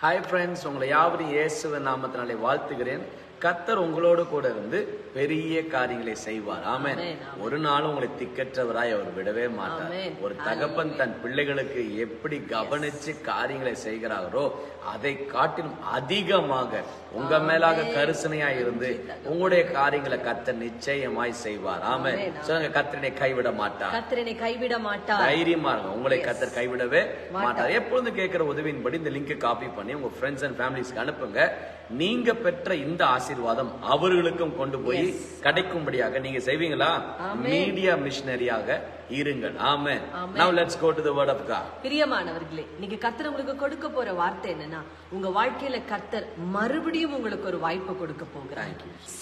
Hi friends உங்களை யாவரும் இயேசுவ நாமத்தினாலே வாழ்த்துகிறேன். கர்த்தர் உங்களோடு கூட இருந்து பெரிய காரியங்களை செய்வார். ஆமென், ஒரு நாளும் உங்களை திக்கற்றவராய் அவர் விடவே மாட்டார். ஒரு தகப்பன் தன் பிள்ளைகளுக்கு எப்படி கவனிச்சு காரியங்களை செய்கிறாரோ அதை காட்டிலும் அதிகமாக உங்க மேலாக கரிசனையா இருந்து உங்களுடைய காரியங்களை கர்த்தர் நிச்சயமாய் செய்வார். ஆமென். சொல்லுங்க கர்த்தனை கைவிட மாட்டார். கர்த்தரனை கைவிட மாட்டார். தைரியமா இருங்க. உங்களை கத்தர் கைவிடவே மாட்டார். எப்பொழுதும் கேட்கிற உதவியின்படி இந்த லிங்கை காப்பி பண்ணி உங்க ஃப்ரெண்ட்ஸ் அண்ட் ஃபேமிலிஸ்க்கு அனுப்புங்க. நீங்க பெற்ற இந்த ஆசீர்வாதம் அவர்களுக்கும் கொண்டு போய் கிடைக்கும்படியாக நீங்க செய்வீங்களா? மீடியா மிஷனரியாக இருங்கள். ஆமென். now let's go to the word of god. பிரியமானவர்களே நீங்க கர்த்தர் உங்களுக்கு கொடுக்க போற வார்த்தை என்னன்னா உங்க வாழ்க்கையில கர்த்தர் மறுபடியும் உங்களுக்கு ஒரு வாய்ப்பு கொடுக்க போகிறார்.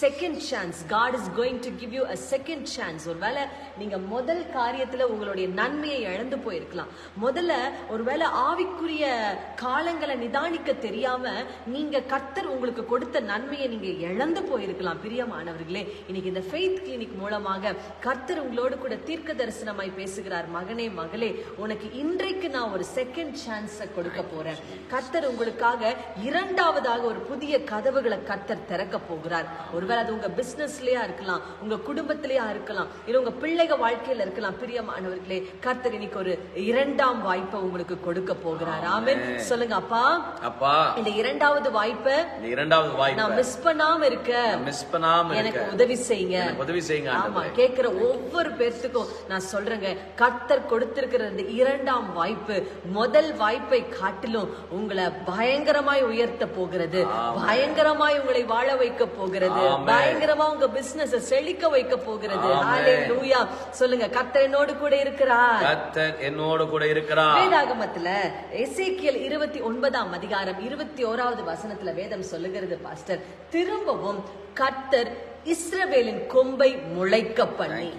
Second chance God is going to give you a second chance ஒருவேளை நீங்க முதல் காரியத்துல உங்களுடைய நன்மையை இழந்து போயிருக்கலாம். முதல்ல ஒருவேளை ஆவிக்குரிய காலங்களை நிதானிக்க தெரியாம நீங்க கர்த்தர் உங்களுக்கு கொடுத்த நன்மையை நீங்க இழந்து போயிருக்கலாம் பிரியமானவர்களே. இன்னைக்கு இந்த ஃபெய்த் கிளினிக் மூலமாக கர்த்தர் உங்களோடு கூட தீர்க்க தரிசனமாய் பேசுகிறார். மகனே மகளே உனக்கு இன்றைக்கு நான் ஒரு செகண்ட் சான்ஸ கொடுக்க போறேன். கர்த்தர் உங்களுக்காக இரண்டாவதாக ஒரு புதிய கதவுகளை கர்த்தர் திறக்க போகிறார். ஒருவேளை அது உங்க பிசினஸ்லயா இருக்கலாம் உங்க குடும்பத்திலயா இருக்கலாம் இல்ல உங்க பிள்ளைக வாழ்க்கையில இருக்கலாம் பிரியமானவர்களே கர்த்தர் இன்னைக்கு ஒரு இரண்டாம் வாய்ப்பை உங்களுக்கு கொடுக்க போகிறார். ஆமென். சொல்லுங்க அப்பா. அப்பா. இந்த இரண்டாவது வாய்ப்பை இந்த இரண்டாவது நான் வாய்ப்பை மிஸ் பண்ணாம இருக்க. மிஸ் பண்ணாம எனக்கு உதவி செய்யுங்க. உதவி செய்யுங்க ஆமா. கேக்குற ஒவ்வொரு பேர்த்துக்கும் நான் சொல்றேங்க. கர்த்தர் கொடுத்திருக்கிற இந்த இரண்டாம் வாய்ப்பு முதல் வாய்ப்பை காட்டிலும் உங்களை பயங்கரமாய் உயர்த்த போகிறது. பயங்கரமாய் உங்களை வாழ வைக்க போகிறது. பயங்கரமா உங்க பிசினஸ் செழிக்க வைக்க போகிறது. ஹalleluya சொல்லுங்க கர்த்தர் என்னோடு கூட இருக்கிறார். கர்த்தர் என்னோடு கூட இருக்கிறார். வேதாகமத்துல எசேக்கியல் இருபத்தி ஒன்பதாம் அதிகாரம் இருபத்தி ஓராவது வசனத்துல வேதம் சொல்லுகிறது பாஸ்டர். திரும்பவும் கர்த்தர் இஸ்ரவேலின் கொம்பை முளைக்க பண்ணி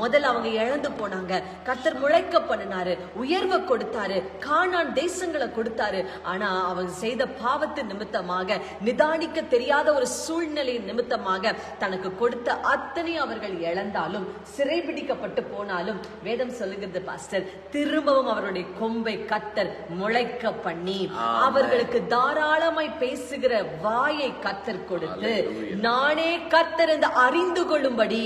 முதல்ல அவங்க இழந்து போனாங்க. கர்த்தர் முளைக்க பண்ணினாரு உயர்வை கொடுத்தாரு கானான் தேசங்களை கொடுத்தாரு. ஆனா அவங்க செய்த பாவத்து நிமித்தமாக நிதானிக்க தெரியாத ஒரு சூழ்நிலை நிமித்தமாக தனக்கு கொடுத்த அத்தனை அவர்கள் இழந்தாலும் சிறைபிடிக்கப்பட்டு போனாலும் வேதம் சொல்லுகிறது பாஸ்டர் திரும்பவும் அவருடைய கொம்பை கத்தர் முளைக்க பண்ணி அவர்களுக்கு தாராளமாய் பேசுகிற வாயை கத்தர் கொடுத்து நானே கர்த்தர் என்று அறிந்து கொள்ளும்படி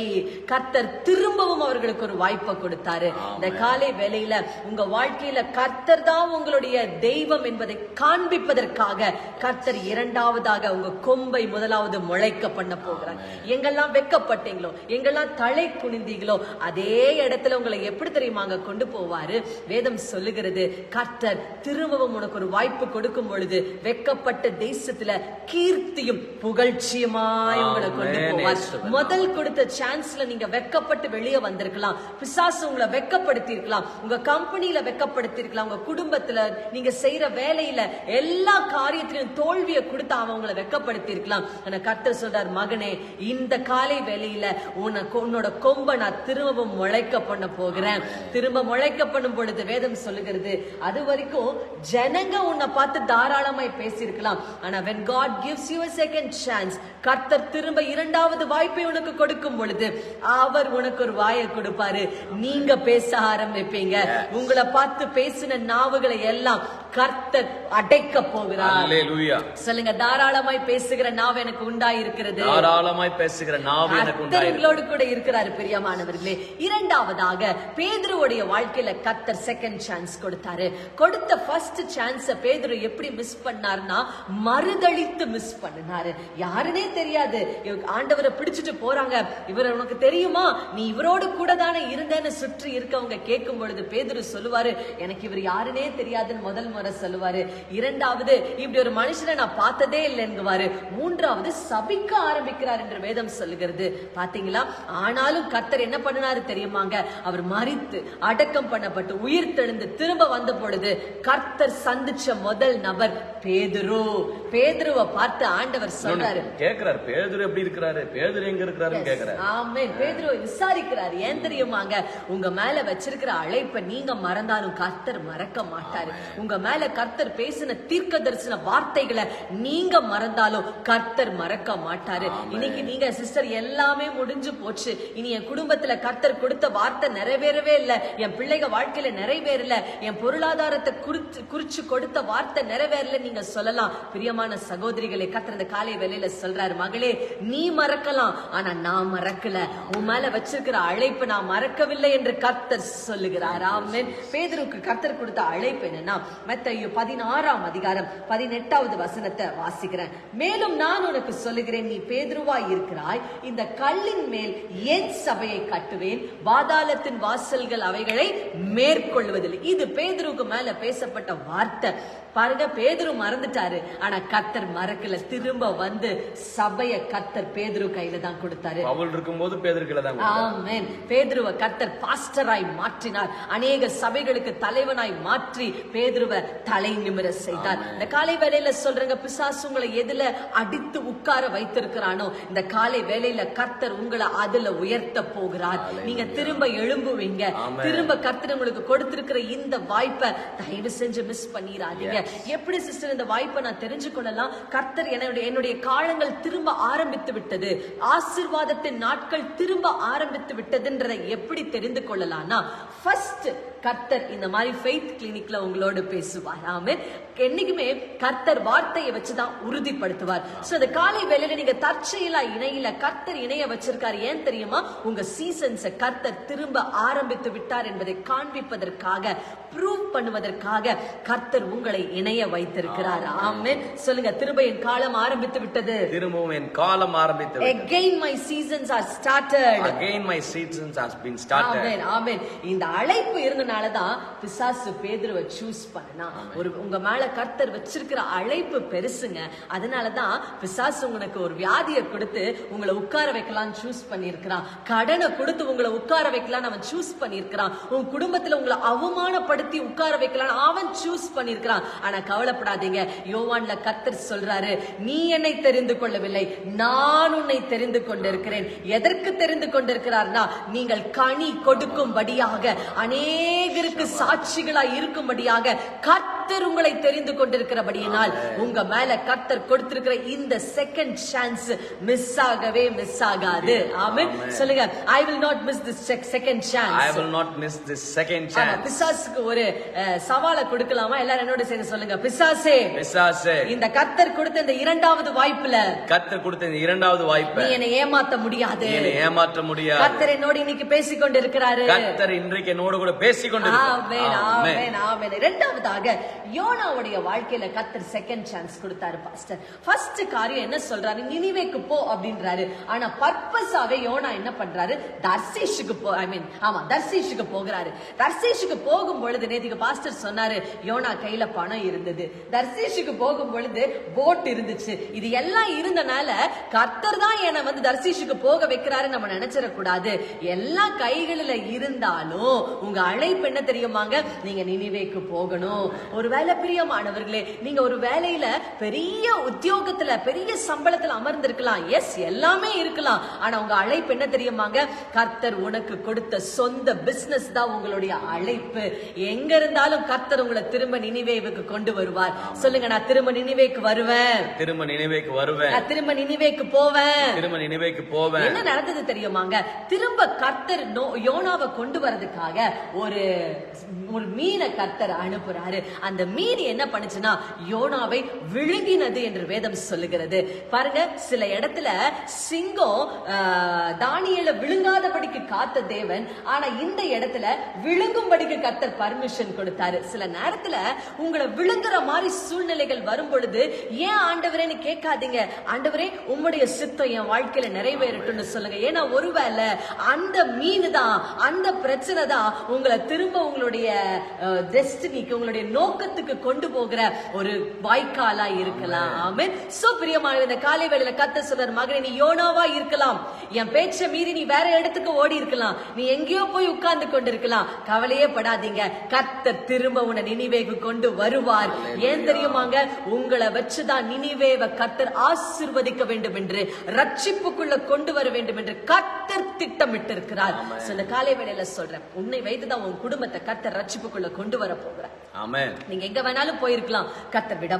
கர்த்தர் திரும்பவும் அவர்களுக்கு ஒரு வாய்ப்பை கொடுத்தாரு. இந்த காலை வேளையில உங்க வாழ்க்கையில கர்த்தர் தான் உங்களுடைய தெய்வம் என்பதை காண்பிப்பதற்காக கர்த்தர் இரண்டாவதாக உங்க கொம்பை முதலாவது முளைக்க பண்ண போகிறார். எங்கெல்லாம் வெக்கப்பட்டீங்களோ எங்கெல்லாம் தலை குனிந்தீங்களோ அதே இடத்துல உங்களை எப்படி தெரியுமாங்க கொண்டு போவாரு? வேதம் சொல்லுகிறது கர்த்தர் திரும்பவும் உனக்கு ஒரு வாய்ப்பு கொடுக்கும் பொழுது வெக்கப்பட்ட தேசத்துல கீர்த்தியும் புகழ்ச்சியுமாய் உங்களை கொண்டு. போவார் முதல் கொடுத்த சான்ஸ்ல நீங்க வெக்கப்பட்டு வெளியே வந்திருக்கலாம் பிசாசு உங்களை வெக்கப்படுத்தி இருக்கலாம் உங்க கம்பெனில வெக்கப்படுத்தி இருக்கலாம் உங்க குடும்பத்துல நீங்க செய்யற வேலையில எல்லா காரியத்திலும் தோல்வியை கொடுத்து அவன் உங்களை வெக்கப்படுத்தி இருக்கலாம் ஆனா கர்த்தர் சொல்றார் மகனே இந்த காலை வேலையில உனக்கு உன்னோட கொம்ப நான் திரும்பவும் முளைக்க பண்ண போகிறேன் திரும்ப முளைக்க பண்ணும் பொழுது வேதம் சொல்லுகிறது அது வரைக்கும் ஜனங்க உன்னை பார்த்து தாராளமாய் பேசியிருக்கலாம் ஆனா God gives you a second chance கர்த்தர் திரும்ப இரண்டாவது வாய்ப்பை உனக்கு கொடுக்கும் பொழுது அவர் உனக்கு ஒரு வாயை கொடுப்பாரு. நீங்க பேச ஆரம்பிப்பீங்க. உங்களை பார்த்து பேசின நாவுகளை எல்லாம் கர்த்தர் அடைக்க போகிறார். சொல்லுங்க தாராளமாய் பேசுகிற நாவு எனக்கு உண்டாயிருக்கிறது. தாராளமாய் பேசுகிற நாவு எனக்கு உங்களோடு கூட இருக்கிறாரு பிரியமானவர்களே. இரண்டாவதாக பேதுருவுடைய வாழ்க்கையில கர்த்தர் செகண்ட் சான்ஸ் கொடுத்தாரு. கொடுத்த ஃபர்ஸ்ட் சான்ஸ பேதுரு எப்படி மிஸ் பண்ணார்னா மறுதளித்து மிஸ் பண்ணினாரு. யாருனே தெரியாது. ஆண்டவரை பிடிச்சிட்டு போறாங்க. இவர் உனக்கு தெரியுமா? நீ இவரோடு கூட தானே இருந்தேன்னு சுற்றி இருக்கவங்க கேட்கும் பொழுது பேதுரு சொல்லுவாரு எனக்கு இவர் யாருனே தெரியாதுன்னு முதல் முறை சொல்லுவாரு. இரண்டாவது இப்படி ஒரு மனுஷனை நான் பார்த்ததே இல்லைங்குவாரு மூன்றாவது சபிக்க ஆரம்பிக்கிறார் என்று வேதம் சொல்லுகிறது. பாத்தீங்களா? ஆனாலும் கர்த்தர் என்ன பண்ணினாரு தெரியுமாங்க? அவர் மரித்து அடக்கம் பண்ணப்பட்டு உயிர் தெழுந்து திரும்ப வந்த பொழுது கர்த்தர் சந்திச்ச முதல் நபர் பேதுரு. பேதுருவை பார்த்து ஆண்டவர் சொல்றாரு. கேக்குறாரு பேதுரு எப்படி இருக்கிறாரு? பேதுரு எங்க இருக்கிறாருன்னு கேக்குறாரு. ஆமென். பேதுருவை விசாரிக்கிறாரு. ஏன் தெரியுமாங்க? உங்க மேல வச்சிருக்கிற அழைப்பை நீங்க மறந்தாலும் கர்த்தர் மறக்க மாட்டாரு. உங்க மேல மேல கர்த்தர் பேசின தீர்க்க தரிசன வார்த்தைகளை நீங்க மறந்தாலும் கர்த்தர் மறக்க மாட்டாரு. இன்னைக்கு நீங்க சிஸ்டர் எல்லாமே முடிஞ்சு போச்சு. இனி என் குடும்பத்துல கர்த்தர் கொடுத்த வார்த்தை நிறைவேறவே இல்ல. என் பிள்ளைங்க வாழ்க்கையில நிறைவேறல. என் பொருளாதாரத்தை குறிச்சு குறிச்சு கொடுத்த வார்த்தை நிறைவேறல நீங்க சொல்லலாம். பிரியமான சகோதரிகளை கர்த்தர் இந்த காலை வேலையில சொல்றாரு மகளே நீ மறக்கலாம் ஆனா நான் மறக்கல. உன் மேல வச்சிருக்கிற அழைப்பு நான் மறக்கவில்லை என்று கர்த்தர் சொல்லுகிறார். ஆமென். பேதருக்கு கர்த்தர் கொடுத்த அழைப்பு என்னன்னா மத்தேயு பதினாறாம் அதிகாரம் பதினெட்டாவது வசனத்தை வாசிக்கிறேன். மேலும் நான் உனக்கு சொல்லுகிறேன் நீ பேதுருவாய் இருக்கிறாய். இந்த கல்லின் மேல் என் சபையை கட்டுவேன். பாதாளத்தின் வாசல்கள் அவைகளை மேற்கொள்வதில்லை. இது பேதுருக்கு மேல பேசப்பட்ட வார்த்தை. பாருங்க பேதுரு மறந்துட்டாரு. ஆனா கர்த்தர் மறக்கல திரும்ப வந்து சபைய கர்த்தர் பேதுரு கையில தான் கொடுத்தாரு. பவுல் இருக்கும்போது பேதர்களை தான் ஆமென். பேதுருவ கர்த்தர் பாஸ்டராய் மாற்றினார். அநேக சபைகளுக்கு தலைவனாய் மாற்றி பேதுருவ தலை நிமிர செய்தார். இந்த காலை வேளையில சொல்றேங்க பிசாசு உங்களை எதுல அடித்து உட்கார வைத்திருக்கிறானோ இந்த காலை வேளையில கர்த்தர் உங்களை அதுல உயர்த்த போகிறார். நீங்க திரும்ப எழும்புவீங்க. திரும்ப கர்த்தர் உங்களுக்கு கொடுத்திருக்கிற இந்த வாய்ப்பை தயவு செஞ்சு மிஸ் பண்ணிராதீங்க. எப்படி சிஸ்டர் இந்த வாய்ப்பை நான் தெரிஞ்சு கொள்ளலாம் கர்த்தர் என்னுடைய என்னுடைய காலங்கள் திரும்ப ஆரம்பித்து விட்டது. ஆசிர்வாதத்தின் நாட்கள் திரும்ப ஆரம்பித்து விட்டதுன்றதை எப்படி தெரிந்து கொள்ளலாம்னா ஃபர்ஸ்ட் கர்த்தர் இந்த மாதிரி ஃபெய்த் கிளினிக்ல உங்களோட பேசுவார். ஆமே என்னைக்குமே கர்த்தர் வார்த்தையை வச்சுதான் உறுதிப்படுத்துவார். சோ அந்த காலை வேளையில நீங்க தற்செயலா இணையில கர்த்தர் இணைய வச்சிருக்காரு. ஏன் தெரியுமா? உங்க சீசன்ஸ கர்த்தர் திரும்ப ஆரம்பித்து விட்டார் என்பதை காண்பிப்பதற்காக ப்ரூவ் பண்ணுவதற்காக கர்த்தர் உங்களை இணைய வைத்திருக்கிறார். ஆமென். சொல்லுங்க திரும்ப என் காலம் ஆரம்பித்து விட்டது. திரும்பவும் என் காலம் ஆரம்பித்து again my seasons are started. Again my seasons has been started ஆமென் ஆமென். இந்த அழைப்பு இருந்தனாலதான் பிசாசு பேதுருவை சூஸ் பண்ணனா. ஒரு உங்க மேல கர்த்தர் வச்சிருக்கிற அழைப்பு பெருசுங்க. அதனாலதான் பிசாசு உங்களுக்கு ஒரு வியாதியை கொடுத்து உங்களை உட்கார வைக்கலாம்னு சூஸ் பண்ணியிருக்கிறான். கடனை கொடுத்து உங்களை உட்கார வைக்கலாம் அவன் சூஸ் பண்ணியிருக்கிறான். உன் குடும்பத்துல உங்களை அவமானப்படுத்தி உட்கார வைக்கலாம் அவன் சூஸ் பண்ணியிருக்கிறான். ஆனா கவலைப்படாதீங்க. யோவான்ல கர்த்தர் சொல்றாரு நீ என்னை தெரிந்து கொள்ளவில்லை. நான் உன்னை தெரிந்து கொண்டிருக்கிறேன். எதற்கு தெரிந்து கொண்டிருக்கிறார்னா நீங்கள் கனி கொடுக்கும்படியாக அநேகருக்கு சாட்சிகளாய் இருக்கும்படியாக கர்த்தர் உங்களை தெரிந்து கொண்டிருக்கிறபடியினால் உங்க மேல கர்த்தர் கொடுத்திருக்கிற இந்த செகண்ட் சான்ஸ் மிஸ் ஆகவே மிஸ் ஆகாது. ஆமென். சொல்லுங்க I will not miss this second I chance will not miss this second chance பிசாசுக்கு ஒரு சவாலை கொடுக்கலாமா? எல்லாரும் என்னோட சேர்ந்து சொல்லுங்க பிசாசே. பிசாசே. இந்த கர்த்தர் கொடுத்த இந்த இரண்டாவது வாய்ப்புல கர்த்தர் கொடுத்த இந்த இரண்டாவது நீ வாய்ப்பை என்னை ஏமாத்த முடியாது. என்னை ஏமாற்ற முடியாது. கர்த்தர் என்னோடு இன்னைக்கு பேசிக் கொண்டிருக்கிறாரு கர்த்தர் இன்றைக்கு என்னோடு கூட பேசிக் ஆமென், கொண்டிருக்கிறார் ஆமென், ஆமென். இரண்டாவதாக யோனாவுடைய வாழ்க்கையில கத்தர் செகண்ட் சான்ஸ் கொடுத்தாரு பாஸ்டர் ஃபர்ஸ்ட் காரியம் என்ன சொல்றாரு? நினிவேக்கு போ அப்படின்றாரு. ஆனா பர்பஸாவே யோனா என்ன பண்றாரு? தர்சீஷுக்கு போ ஐ மீன் ஆமா தர்சீஷுக்கு போகிறாரு. தர்சீஷுக்கு போகும் பொழுது நேத்துக்கு பாஸ்டர் சொன்னாரு யோனா கையில பணம் இருந்தது. தர்சீஷுக்கு போகும் பொழுது போட் இருந்துச்சு. இது எல்லாம் இருந்தனால கர்த்தர் தான் என்னை வந்து தர்சீஷுக்கு போக வைக்கிறாரு நம்ம நினைச்சிடக்கூடாது. எல்லா கைகளில இருந்தாலும் உங்க அழைப்பு என்ன தெரியுமாங்க? நீங்க நினைவேக்கு போகணும். ஒருவேளை பிரியமானவர்களே நீங்க ஒரு வேலையில பெரிய உத்தியோகத்துல பெரிய சம்பளத்துல அமர்ந்திருக்கலாம். எஸ் எல்லாமே இருக்கலாம். ஆனா உங்க அழைப்பு என்ன தெரியுமாங்க? கர்த்தர் உனக்கு கொடுத்த சொந்த பிசினஸ் தான் உங்களுடைய அழைப்பு. எங்க இருந்தாலும் கர்த்தர் உங்களை திரும்ப நினைவேவுக்கு கொண்டு வருவார். சொல்லுங்க நான் திரும்ப நினைவேக்கு வருவேன். திரும்ப நினைவேக்கு வருவேன். நான் திரும்ப நினைவேக்கு போவேன். திரும்ப நினைவேக்கு போவேன். என்ன நடந்தது தெரியுமாங்க? திரும்ப கர்த்தர் யோனாவை கொண்டு வரதுக்காக ஒரு ஒரு மீனை கர்த்தர் அனுப்புறாரு. அந்த மீன் என்ன பண்ணுச்சுன்னா யோனாவை விழுங்கினது என்று வேதம் சொல்லுகிறது. பாருங்க சில இடத்துல சிங்கம் தானியல விழுங்காதபடிக்கு காத்த தேவன் ஆனா இந்த இடத்துல விழுங்கும்படிக்கு கத்தர் பர்மிஷன் கொடுத்தாரு. சில நேரத்துல உங்களை விழுங்குற மாதிரி சூழ்நிலைகள் வரும் பொழுது ஏன் ஆண்டவரேன்னு கேட்காதீங்க? ஆண்டவரே உம்முடைய சித்தம் என் வாழ்க்கையில நிறைவேறட்டும்னு சொல்லுங்க. ஏன்னா ஒருவேளை அந்த மீன் தான் அந்த பிரச்சனை தான் உங்களை திரும்ப உங்களுடைய டெஸ்டினிக்கு உங்களுடைய நோக்கத்தை நோக்கத்துக்கு கொண்டு போகிற ஒரு வாய்க்காலா இருக்கலாம். ஆமென். சோ பிரியமான இந்த காலை வேளையில கத்த சொல்றார் மகனே நீ யோனாவா இருக்கலாம். என் பேச்ச மீறி நீ வேற இடத்துக்கு ஓடி இருக்கலாம். நீ எங்கேயோ போய் உட்கார்ந்து கொண்டிருக்கலாம். கவலையே படாதீங்க. கர்த்தர் திரும்ப உன்னை நினைவேக்கு கொண்டு வருவார். ஏன் தெரியுமாங்க? உங்களை வச்சுதான் நினைவேவ கர்த்தர் ஆசிர்வதிக்க வேண்டும் என்று ரட்சிப்புக்குள்ள கொண்டு வர வேண்டும் என்று கர்த்தர் திட்டமிட்டு இருக்கிறார் இந்த காலை வேளையில சொல்றேன் உன்னை வைத்துதான் உன் குடும்பத்தை கர்த்தர் ரட்சிப்புக்குள்ள கொண்டு வர போகிறார். நீங்க எங்க வேணாலும் போயிருக்கலாம். கத்தர் விட.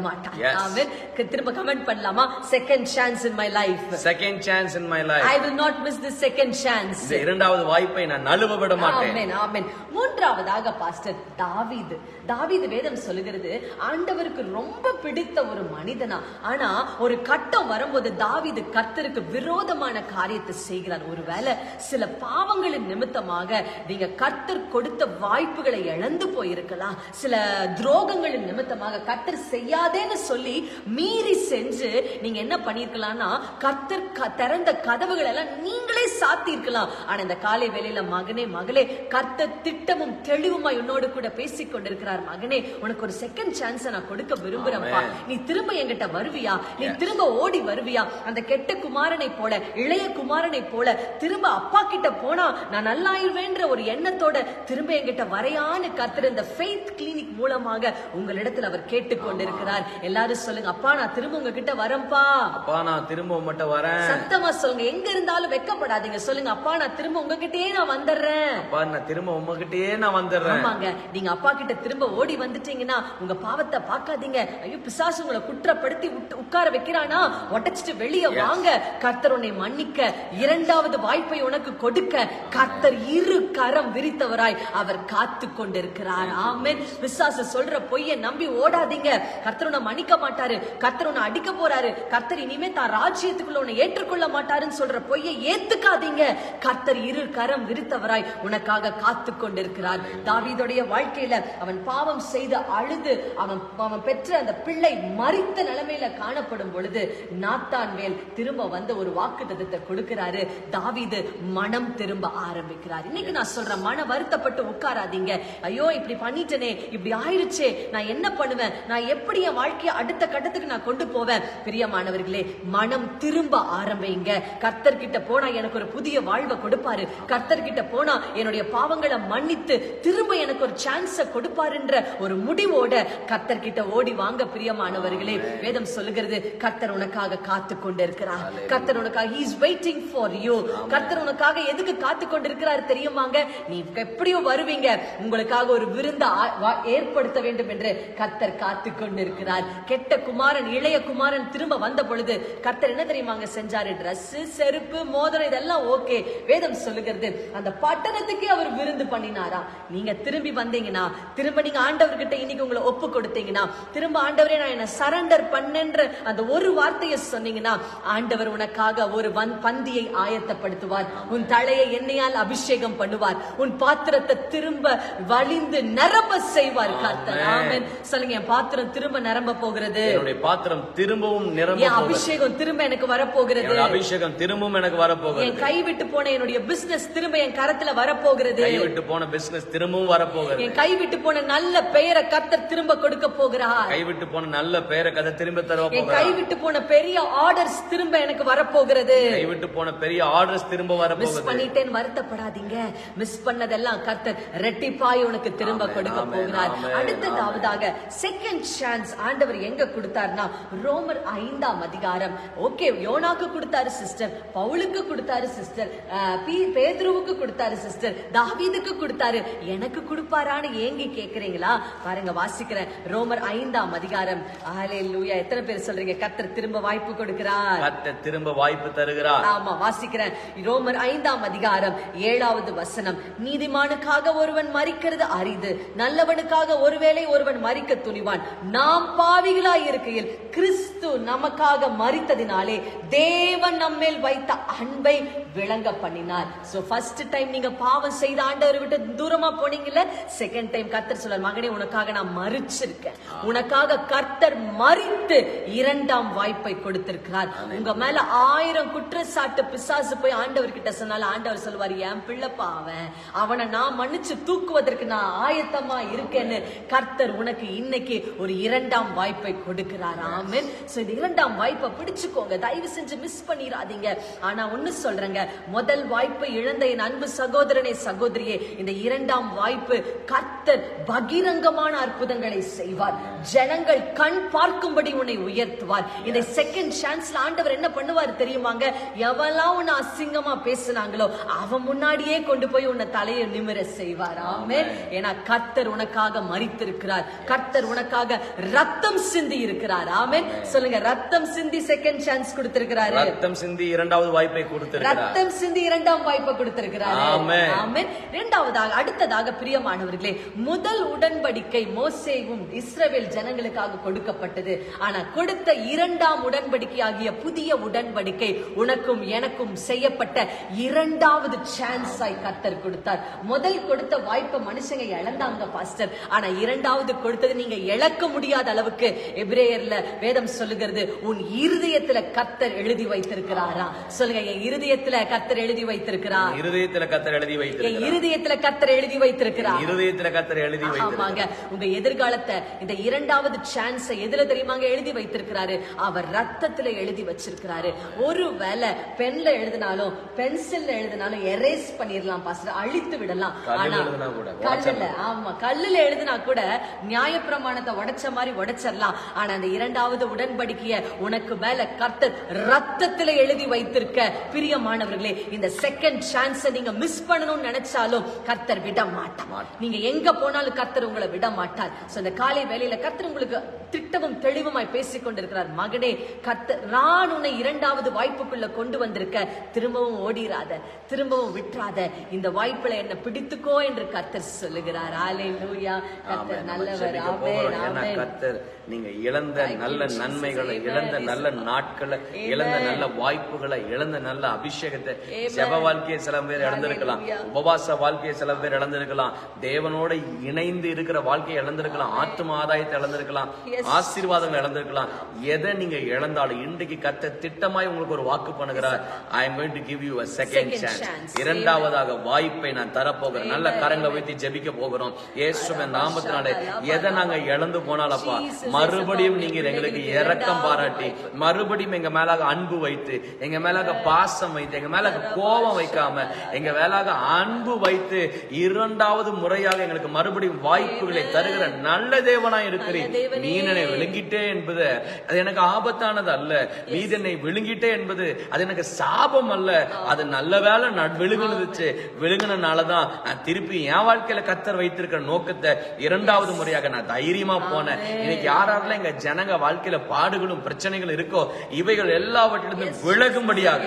ஆமென். க- திரும்ப கமெண்ட் பண்ணலாமா? Second chance in my life second chance in my life I will not miss the second chance இந்த இரண்டாவது வாய்ப்பை நான் நழுவ விட மாட்டேன். ஆமென் ஆமென். மூன்றாவதாக பாஸ்டர் தாவீது. தாவீது வேதம் சொல்லுகிறது ஆண்டவருக்கு ரொம்ப பிடித்த ஒரு மனிதனா. ஆனா ஒரு கட்டம் வரும்போது தாவீது கர்த்தருக்கு விரோதமான காரியத்தை செய்கிறார். ஒருவேளை சில பாவங்களின் நிமித்தமாக நீங்க கர்த்தர் கொடுத்த வாய்ப்புகளை இழந்து போயிருக்கலாம். சில துரோகங்களின் நிமித்தமாக கர்த்தர் செய்யாதேன்னு சொல்லி மீறி செஞ்சு நீங்க என்ன பண்ணிருக்கலாம்னா கர்த்தர் க- திறந்த கதவுகள் எல்லாம் நீங்களே சாத்தி இருக்கலாம் ஆனா இந்த காலை வேளையில மகனே மகளே கர்த்தர் திட்டமும் தெளிவுமாய் உன்னோடு கூட பேசிக் கொண்டிருக்கிறார். மகனே உனக்கு ஒரு செகண்ட் சான்ஸ் நான் கொடுக்க விரும்புறேன்ப்பா. நீ திரும்ப என்கிட்ட வருவியா? நீ திரும்ப ஓடி வருவியா? அந்த கெட்ட குமாரனை போல இளைய குமாரனை போல திரும்ப அப்பா கிட்ட போனா நான் நல்லாயிருவேன்ற ஒரு எண்ணத்தோட திரும்ப என்கிட்ட வரையான்னு கர்த்தர் இந்த ஃபெய்த் கிளினிக் மூலமாக உங்களிடத்தில் அவர் கேட்டுக்கொண்டிருக்கிறார். எல்லாரும் சொல்லுங்க அப்பா நான் திரும்ப உங்ககிட்ட வரேன்ப்பா. அப்பா நான் திரும்ப உங்ககிட்ட வரேன். சத்தமா சொல்லுங்க எங்க இருந்தாலும் வெக்கப்படாதீங்க. சொல்லுங்க அப்பா நான் திரும்ப உங்ககிட்டயே நான் வந்துடுறேன். அப்பா நான் திரும்ப உங்ககிட்டயே நான் வந்துடுறேன். ஆமாங்க நீங்க அப்பா கிட்ட திரும்ப ஓடி வந்துட்டீங்கன்னா உங்க பாவத்தை பார்க்காதீங்க. ஐயோ பிசாசு உங்களை குற்றப்படுத்தி உட்கார வைக்கிறானா? உடைச்சிட்டு வெளியே வாங்க. கர்த்தர் உன்னை மன்னிக்க. இரண்டாவது வாய்ப்பை உனக்கு கொடுக்க. கர்த்தர் இரு கரம் விரித்தவராய் அவர் காத்து கொண்டிருக்கிறார் ஆமென். பிசாசு சொல்ற பொய்யை நம்பி ஓடாதீங்க. கர்த்தர் உன்னை மன்னிக்க மாட்டாரு. கர்த்தர் உன்னை அடிக்க போறாரு. கர்த்தர் இனிமே தான் ராஜ்யத்துக்குள்ள உன்னை ஏற்றுக்கொள்ள மாட்டாருன்னு சொல்ற பொய்யை ஏத்துக்காதீங்க. கர்த்தர் இரு கரம் விரித்தவராய் உனக்காக காத்து கொண்டிருக்கிறார் தாவீதுடைய வாழ்க்கையில அவன் பாவம் செய்து அழுது அவன் அவன் பெற்ற அந்த பிள்ளை மறித்த நிலைமையில காணப்படும் பொழுது நாத்தான் மேல் திரும்ப வந்து ஒரு வாக்கு தத்தத்தை கொடுக்கிறாரு. தாவீது மனம் திரும்ப ஆரம்பிக்கிறார். இன்னைக்கு நான் சொல்றேன் மன வருத்தப்பட்டு உட்காராதீங்க. ஐயோ இப்படி பண்ணிட்டனே இப்படி ஆயிருச்சே நான் என்ன பண்ணுவேன்? நான் எப்படி என் வாழ்க்கைய அடுத்த கட்டத்துக்கு நான் கொண்டு போவேன்? பிரியமானவர்களே மனம் திரும்ப ஆரம்பிங்க. கர்த்தர் கிட்ட போனா எனக்கு ஒரு புதிய வாழ்வை கொடுப்பாரு. கர்த்தர் கிட்ட போனா என்னுடைய பாவங்களை மன்னித்து திரும்ப எனக்கு ஒரு சான்ஸ கொடுப்பாருன்ற ஒரு முடிவோட கர்த்தர் கிட்ட ஓடி வாங்க பிரியமானவர்களே. வேதம் சொல்லுகிறது கர்த்தர் உனக்காக காத்து கொண்டிருக்கிறார் கர்த்தர் உனக்காக is waiting for you. கர்த்தர் உனக்காக எதுக்கு காத்து கொண்டிருக்கிறார் தெரியுமாங்க? நீ எப்படியோ வருவீங்க. உங்களுக்காக ஒரு விருந்த ஏற்படுத்த வேண்டும் வேண்டும் என்று கர்த்தர் காத்து கொண்டிருக்கிறார். கெட்ட குமாரன் இளைய குமாரன் திரும்ப வந்த பொழுது கர்த்தர் என்ன தெரியுமாங்க செஞ்சாரு? ட்ரெஸ் செருப்பு மோதிரம் இதெல்லாம் ஓகே. வேதம் சொல்லுகிறது. அந்த பட்டணத்துக்கே அவர் விருந்து பண்ணினாரா? நீங்க திரும்பி வந்தீங்கன்னா திரும்ப நீங்க ஆண்டவர்கிட்ட இன்னைக்கு உங்களை ஒப்பு கொடுத்தீங்கன்னா திரும்ப ஆண்டவரே நான் என்ன சரண்டர் பண்ணன்ற அந்த ஒரு வார்த்தையை சொன்னீங்கன்னா ஆண்டவர் உனக்காக ஒரு வன் பந்தியை ஆயத்தப்படுத்துவார். உன் தலையை எண்ணெயால் அபிஷேகம் பண்ணுவார். உன் பாத்திரத்தை திரும்ப வலிந்து நரம்ப செய்வார் கர்த்தர். ஆமென். சொல்லுங்க என் பாத்திரம் திரும்ப நிரம்ப போகிறது. என்னுடைய பாத்திரம் திரும்பவும் நிரம்ப என் போகிறது. அபிஷேகம் திரும்ப எனக்கு வரப்போகிறது. அபிஷேகம் திரும்பவும் எனக்கு வரப்போகிறது. என் கை விட்டு போன என்னுடைய பிசினஸ் திரும்ப என் கரத்துல வரப்போகிறது. கைவிட்டு போன பிசினஸ் திரும்பவும் வரப்போகிறது. என் கை விட்டு போன நல்ல பெயரை கர்த்தர் திரும்ப கொடுக்க போகிறார். கைவிட்டு போன நல்ல பேரை கதை திரும்ப தர போகிறார். கை விட்டு போன பெரிய ஆர்டர்ஸ் திரும்ப எனக்கு வரப்போகிறது. கைவிட்டு போன பெரிய ஆர்டர்ஸ் திரும்ப மிஸ் வரப்போகுது பண்ணிட்டேன் வருத்தப்படாதீங்க. மிஸ் பண்ணதெல்லாம் கர்த்தர் ரெட்டிப்பாய் உனக்கு திரும்ப கொடுக்க போகிறார். ஆமென், அடுத்ததாவதாக செகண்ட் சான்ஸ் ஆண்டவர் எங்க கொடுத்தாருன்னா ரோமர் ஐந்தாம் அதிகாரம். ஓகே யோனாக்கு கொடுத்தாரு சிஸ்டர் பவுலுக்கு கொடுத்தாரு சிஸ்டர் பேதுருவுக்கு கொடுத்தாரு சிஸ்டர் தாவீதுக்கு கொடுத்தாரு. எனக்கு கொடுப்பாரான்னு ஏங்கி கேக்குறீங்களா? பாருங்க வாசிக்கிறேன் ரோமர் ஐந்தாம் அதிகாரம். ஹalleluya எத்தனை பேர் சொல்றீங்க? கர்த்தர் திரும்ப வாய்ப்பு கொடுக்கிறார். கர்த்தர் திரும்ப வாய்ப்பு தருகிறார். ஆமா வாசிக்கிறேன் ரோமர் ஐந்தாம் அதிகாரம் ஏழாவது வசனம். நீதிமானுக்காக ஒருவன் மறிக்கிறது அரிது. நல்லவனுக்காக ஒருவேளை ஒருவன் மறிக்க துணிவான். நாம் பாவிகளாய் இருக்கையில் கிறிஸ்து நமக்காக மறித்ததினாலே தேவன் நம்மேல் வைத்த அன்பை விளங்க பண்ணினார். சோ ஃபர்ஸ்ட் டைம் நீங்க பாவம் செய்த ஆண்டவர் விட்டு தூரமா போனீங்கல்ல? செகண்ட் டைம் கர்த்தர் சொல்றார் மகனே உனக்காக நான் மறிச்சிருக்கேன் உனக்காக கர்த்தர் மறித்து இரண்டாம் வாய்ப்பை கொடுத்திருக்கிறார். உங்க மேல ஆயிரம் குற்றச்சாட்டு பிசாசு போய் ஆண்டவர் கிட்ட சொன்னாலும் ஆண்டவர் சொல்லுவார் என் பிள்ளைப்பா அவன். அவனை நான் மன்னிச்சு தூக்குவதற்கு நான் ஆயத்தமா இருக்கேன்னு கர்த்தர் உனக்கு இன்னைக்கு ஒரு இரண்டாம் வாய்ப்பை கொடுக்கிறார். ஆமென். சோ இந்த இரண்டாம் வாய்ப்பை பிடிச்சுக்கோங்க. தயவு செஞ்சு மிஸ் பண்ணிடாதீங்க ஆனா ஒண்ணு சொல்றேங்க. முதல் வாய்ப்பை இழந்த என் அன்பு சகோதரனே சகோதரியே இந்த இரண்டாம் வாய்ப்பு கர்த்தர் பகிரங்கமான அற்புதங்களை செய்வார். ஜனங்கள் கண் பார்க்கும்படி உன்னை உயர்த்துவார். இந்த செகண்ட் சான்ஸ்ல ஆண்டவர் என்ன பண்ணுவார் தெரியுமாங்க? எவெல்லாம் உன்னை அசிங்கமா பேசுனாங்களோ அவன் முன்னாடியே கொண்டு போய் உன்னை தலையை நிமிர செய்வார். ஆமே ஏன்னா கர்த்தர் உனக்காக மறித்திருக்கு கொடுக்கிறார் கர்த்தர் உனக்காக ரத்தம் சிந்தி இருக்கிறார். ஆமென். சொல்லுங்க ரத்தம் சிந்தி செகண்ட் சான்ஸ் கொடுத்திருக்கிறாரு. ரத்தம் சிந்தி இரண்டாவது வாய்ப்பை கொடுத்திருக்கிறார். ரத்தம் சிந்தி இரண்டாம் வாய்ப்பை கொடுத்திருக்கிறார். ஆமென். ஆமென். இரண்டாவதாக அடுத்ததாக பிரியமானவர்களே முதல் உடன்படிக்கை மோசேவும் இஸ்ரவேல் ஜனங்களுக்காக கொடுக்கப்பட்டது. ஆனா கொடுத்த இரண்டாம் உடன்படிக்கை ஆகிய புதிய உடன்படிக்கை உனக்கும் எனக்கும் செய்யப்பட்ட இரண்டாவது சான்ஸ் ஆய் கத்தர் கொடுத்தார். முதல் கொடுத்த வாய்ப்பை மனுஷங்க இழந்தாங்க பாஸ்டர். ஆனா இரண்டாவது கொடுத்தது நீங்க இழக்க முடியாத அளவுக்கு எபிரேயர்ல வேதம் சொல்லுகிறது. உன் இருதயத்துல கத்தர் எழுதி வைத்திருக்கிறாரா? சொல்லுங்க என் இருதயத்துல கத்தர் எழுதி வைத்திருக்கிறார்? இருதயத்துல கத்தர் எழுதி வைத்திருக்கிறார்? இருதயத்துல கத்தர் எழுதி வைத்திருக்கிறார்? இருதயத்துல கத்தர் எழுதி ஆமாங்க உங்க எதிர்காலத்தை இந்த இரண்டாவது சான்ஸ் எதுல தெரியுமாங்க எழுதி வைத்திருக்கிறாரு. அவர் ரத்தத்துல எழுதி வச்சிருக்கிறாரு. ஒருவேளை பென்ல எழுதினாலும் பென்சில்ல எழுதினாலும் எரேஸ் பண்ணிரலாம் பாஸ்டர். அழித்து விடலாம். ஆனா கல்லுல ஆமா கல்லுல எழுதினா கூட நியாயப்பிரமாணத்தை உடைச்ச மாதிரி உடைச்சிடலாம். ஆனா அந்த இரண்டாவது உடன்படிக்கைய உனக்கு மேல கர்த்தர் ரத்தத்துல எழுதி வைத்திருக்க. பிரியமானவர்களே இந்த செகண்ட் சான்ஸ நீங்க மிஸ் பண்ணணும்னு நினைச்சாலும் கர்த்தர் விட மாட்டார். நீங்க எங்க போனாலும் கர்த்தர் உங்களை விட மாட்டார். சோ இந்த காலை வேலையில கர்த்தர் உங்களுக்கு திட்டமும் தெளிவுமாய் பேசிக் கொண்டிருக்கிறார். மகனே கர்த்தர் நான் உன்னை இரண்டாவது வாய்ப்புக்குள்ள கொண்டு வந்திருக்க. திரும்பவும் ஓடிராத திரும்பவும் விட்டுறாத. இந்த வாய்ப்புல என்ன பிடித்துக்கோ என்று கர்த்தர் சொல்லுகிறார். ஹalleluya கர்த்தர் ஏன்னா ஆமென். கர்த்தர் நீங்க இழந்த நல்ல. நன்மைகளை. இழந்த நல்ல நாட்களை இழந்த. நல்ல வாய்ப்புகளை இழந்த நல்ல அபிஷேகத்தை. ஜெப வாழ்க்கையை சில பேர் இழந்திருக்கலாம். உபவாச வாழ்க்கையை சில பேர் இழந்திருக்கலாம். தேவனோட இணைந்து இருக்கிற வாழ்க்கையை இழந்திருக்கலாம். ஆத்ம ஆதாயத்தை இழந்திருக்கலாம். ஆசீர்வாதங்களை இழந்திருக்கலாம். எதை நீங்க இழந்தாலும் இன்றைக்கு கத்த திட்டமாய் உங்களுக்கு ஒரு வாக்கு பண்ணுகிறார். I am going to give you Second chance. chance. இரண்டாவதாக வாய்ப்பை நான் தரப்போகிறேன். நல்ல. கரங்களை வைத்து ஜெபிக்க போகிறோம். இயேசுவின் நாமத்தினாலே எதை நாங்க இழந்து போனாலப்பா மறுபடியும் நீங்க. எங்களுக்கு இரண்டாவது பாராட்டி மறுபடியும் எங்க மேலாக அன்பு வைத்து எங்க மேலாக பாசம் வைத்து எங்க மேலாக கோபம் வைக்காம எங்க மேலாக அன்பு வைத்து இரண்டாவது முறையாக எங்களுக்கு மறுபடியும் வாய்ப்புகளை தருகிற நல்ல தேவனா இருக்கிறேன். நீ என்னை விழுங்கிட்டே என்பது அது எனக்கு ஆபத்தானது அல்ல. நீ என்னை விழுங்கிட்டே என்பது அது எனக்கு சாபம் அல்ல. அது நல்ல வேலை விழுங்கினாலதான் நான் திருப்பி என் வாழ்க்கையில கத்தர் வைத்திருக்கிற நோக்கத்தை இரண்டாவது முறையாக நான் தைரியமா போனேன். இன்னைக்கு யாரெல்லாம் எங்க ஜனங்க வாழ்க்கையில பாடுகளும் பிரச்சனைகள் இருக்கோ இவைகள் எல்லாவற்றிலிருந்தும் விலகும்படியாக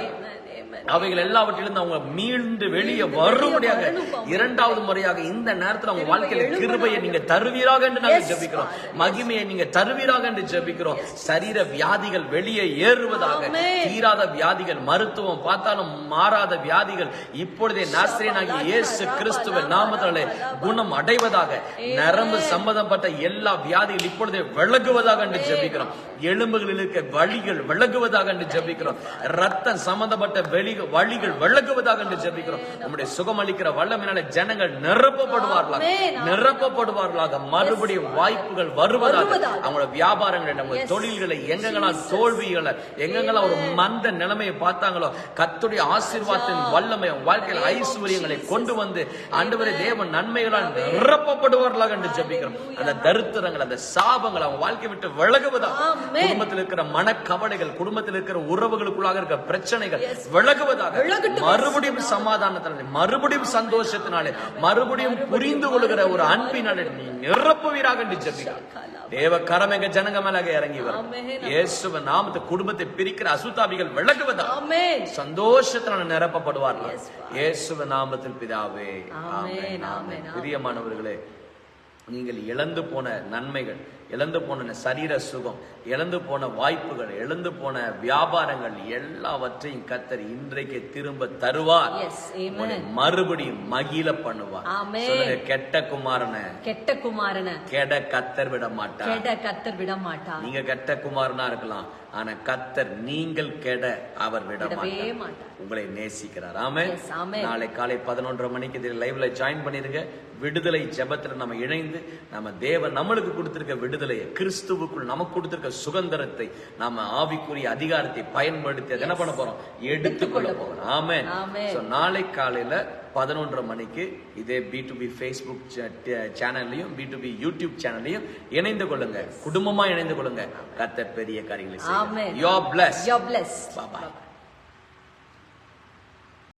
அவைகள் எல்லாவற்றிலிருந்து அவங்க மீண்டு வெளியே வரும்படியாக இரண்டாவது முறையாக இந்த நேரத்துல அவங்க வாழ்க்கையில கிருபையை நீங்க தருவீராக என்று நாங்கள் ஜெபிக்கிறோம். மகிமையை நீங்க தருவீராக என்று ஜெபிக்கிறோம். சரீர வியாதிகள் வெளியே ஏறுவதாக. தீராத வியாதிகள் மருத்துவம் பார்த்தாலும் மாறாத வியாதிகள் இப்பொழுதே நாசிரியனாகிய இயேசு கிறிஸ்துவின் நாமத்தாலே குணம் அடைவதாக நரம்பு சம்பந்தப்பட்ட எல்லா வியாதிகள் இப்பொழுதே விலகுவதாக என்று ஜெபிக்கிறோம். எலும்புகளில் இருக்க வழிகள் விலகுவதாக என்று ஜெபிக்கிறோம். ரத்தம் சம்பந்தப்பட்ட வெளி வழிகள் விலகுவதாக என்று ஜெபிக்கிறோம். நம்முடைய சுகமளிக்கிற வல்லமையினால ஜனங்கள் நிரப்பப்படுவார்களாக. நிரப்பப்படுவார்களாக. மறுபடியும் வாய்ப்புகள் வருவதாக. அவங்களோட வியாபாரங்களை நம்ம. தொழில்களை எங்கெங்கெல்லாம் தோல்விகளை எங்கெங்கெல்லாம் ஒரு மந்த நிலைமையை பார்த்தாங்களோ கத்துடைய ஆசீர்வாதத்தின் வல்லமை வாழ்க்கையில் ஐஸ்வர்யங்களை கொண்டு வந்து ஆண்டவரே தேவன் நன்மைகளால் நிரப்பப்படுவார்களாக என்று ஜெபிக்கிறோம். அந்த தரித்திரங்கள் அந்த சாபங்கள் அவங்க வாழ்க்கை விட்டு விலகுவதாக ஆமென். குடும்பத்தில் இருக்கிற மனக்கவலைகள் குடும்பத்தில் இருக்கிற உறவுகளுக்குள்ளாக இருக்கிற பிரச்சனைகள் விலகுவதாக. மறுபடியும் சமாதானத்தினாலே மறுபடியும் சந்தோஷத்தினாலே மறுபடியும் புரிந்து கொள்கிற ஒரு அன்பினாலே நீ நிரப்புவீராக என்று தேவ கரம் எங்க ஜனங்க மேலாக இறங்கி வரும். இயேசுவ நாமத்தை குடும்பத்தை பிரிக்கிற அசுத்தாபிகள் விலகுவதா சந்தோஷத்தினால நிரப்பப்படுவார்கள். இயேசுவ நாமத்தில் பிதாவே. பிரியமானவர்களே நீங்கள் இழந்து போன நன்மைகள் இழந்து போன சரீர சுகம் இழந்து போன வாய்ப்புகள் இழந்து போன வியாபாரங்கள் எல்லாவற்றையும் கத்தர் இன்றைக்கு திரும்ப தருவார். மறுபடியும் மகிழ பண்ணுவார். கெட்ட குமாரனை. கெட்ட குமாரன. கெட கத்தர் விட மாட்டார் கெட கத்தர் விட மாட்டார் நீங்க கெட்ட குமாரனா இருக்கலாம் ஆனா கத்தர் நீங்கள் கெட அவர் விட மாட்டார். உங்களை நேசிக்கிறார். amen. நாளை காலை பதினொன்றரை மணிக்கு இதில் லைவ்ல ஜாயின் பண்ணிருங்க. விடுதலை ஜெபத்துல நம்ம இணைந்து நம்ம தேவன் நம்மளுக்கு கொடுத்திருக்க விடுதலையை கிறிஸ்துவுக்குள் நமக்கு கொடுத்திருக்க சுதந்திரத்தை நாம ஆவிக்குரிய அதிகாரத்தை பயன்படுத்தி என்ன பண்ண போறோம்? எடுத்துக்கொள்ள போறோம். So, நாளை காலையில பதினொன்றரை மணிக்கு இதே பி டு பி ஃபேஸ்புக் சேனல்லையும் பி டு பி யூடியூப் சேனல்லையும் இணைந்து கொள்ளுங்க. குடும்பமா இணைந்து கொள்ளுங்க. கத்தர் பெரிய காரியங்களை. யோ பிளஸ் You're blessed. பாய்